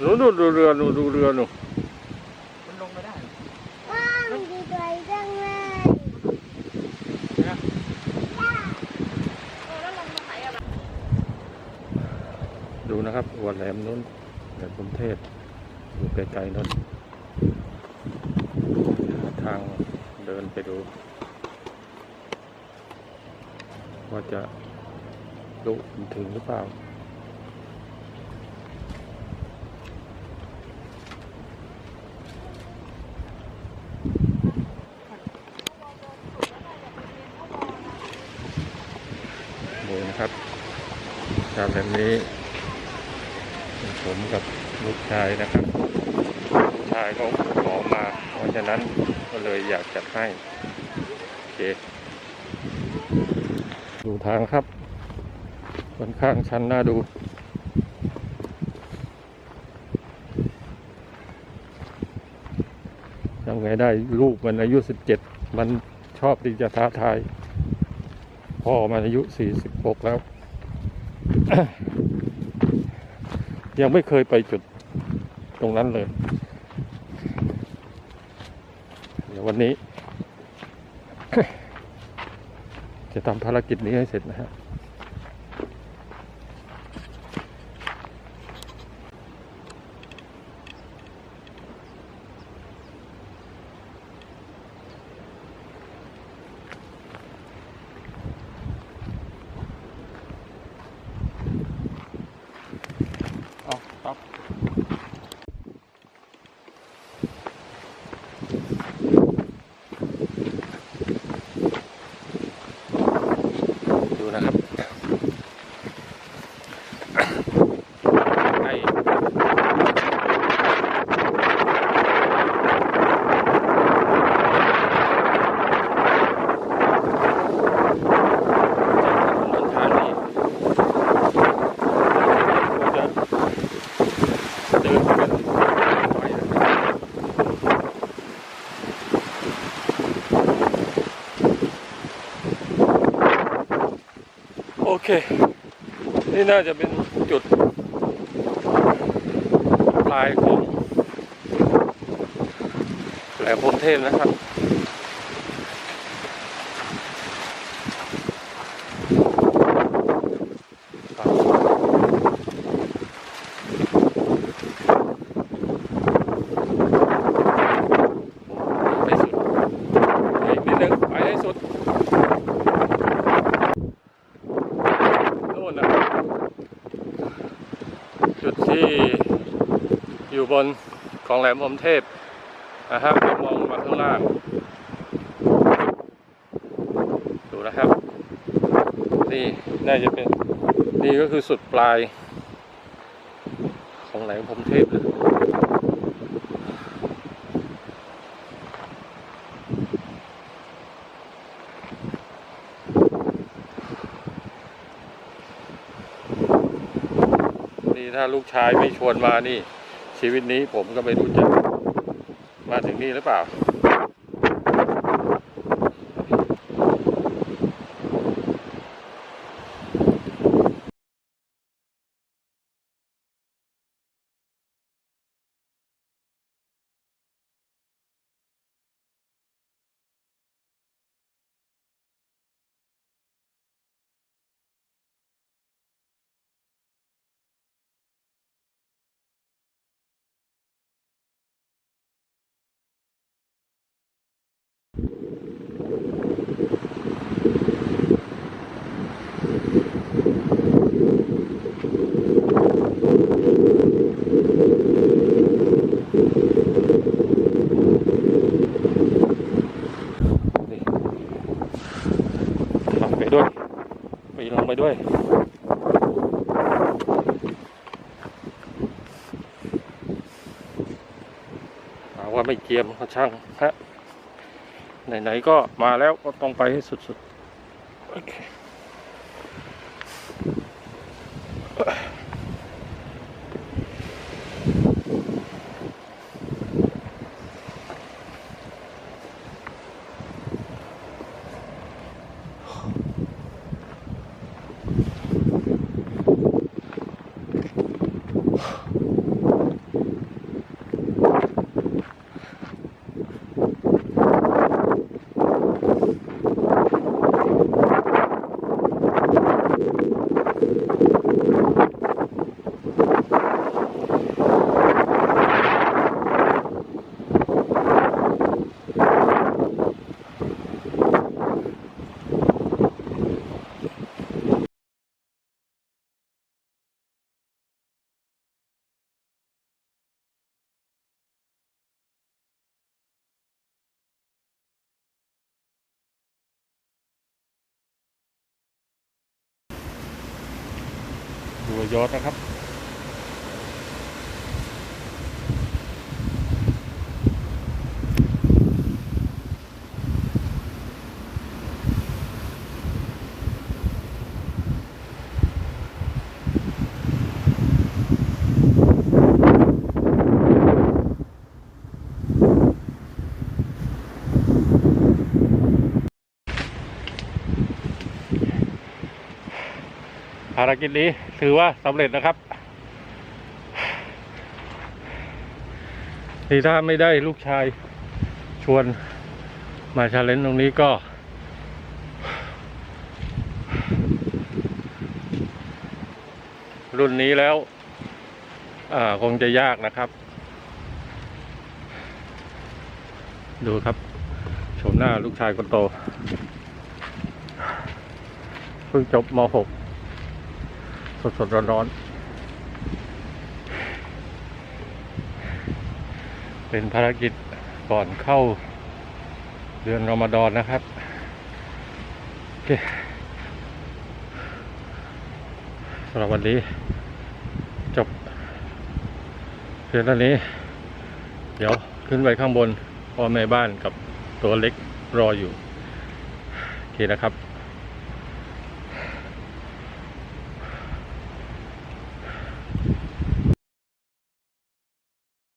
หนูดูดูเรือหนูดูเรือหนูมันลงไม่ได้ว้าวดีใจจังเลยนะดูนะครับวัดแหลมนู้นแหลมพรหมเทพอยู่ไกลๆนู้นหาทางเดินไปดู ว่าจะลุถึงหรือเปล่า นะครับชาวแบบนี้ผมกับลูกชายนะครับลูกชายเขาขอมา เพราะฉะนั้นก็เลยอยากจัดให้โอเคดูทางครับค่อนข้างชันน่าดูทำไงได้ลูกมันอายุสิบเจ็ดมันชอบที่จะท้าทาย พ่อมันอายุสี่สิบหกแล้ว ยังไม่เคยไปจุดตรงนั้นเลย เดี๋ยววันนี้ จะทำภารกิจนี้ให้เสร็จนะฮะ เอาเอา ดูนะครับให้ทางนี้ควรจะเดินไปกันไปนะครับ โอเค นี่น่าจะเป็นจุดปลายของแหลมพรมเทพนะครับ ไปสุดอีกนิดนึงไปให้สุดโน่นนะครับจุดที่อยู่ บนของแหลมพรมเทพนะครับมองมาข้างล่าง ดูนะครับ นี่น่าจะเป็น นี่ก็คือสุดปลาย ของแหลมพรมเทพนี่ถ้าลูกชายไม่ชวนมานี่ ชีวิตนี้ผมก็ไม่รู้จะมาถึงนี่หรือเปล่า งไปด้วยหาว่าไม่เจียมก็ช่างฮะไหนๆก็มาแล้วก็ต้องไปให้สุดๆโยอดนะครับ ภารกิจนี้ถือว่าสำเร็จนะครับนี่ถ้าไม่ได้ลูกชายชวนมาชาเลนจ์ตรงนี้ก็ รุ่นนี้แล้วคงจะยากนะครับ ดูครับชมหน้าลูกชายคนโต เพิ่งจบม .6 สดสดร้อนร้อนๆเป็นภารกิจก่อนเข้าเดือนรอมฎอนนะครับโอเคสำหรับวันนี้ จบเพียงเท่านี้ เดี๋ยวขึ้นไปข้างบนพ่อแม่บ้านกับตัวเล็กรออยู่ โอเคนะครับ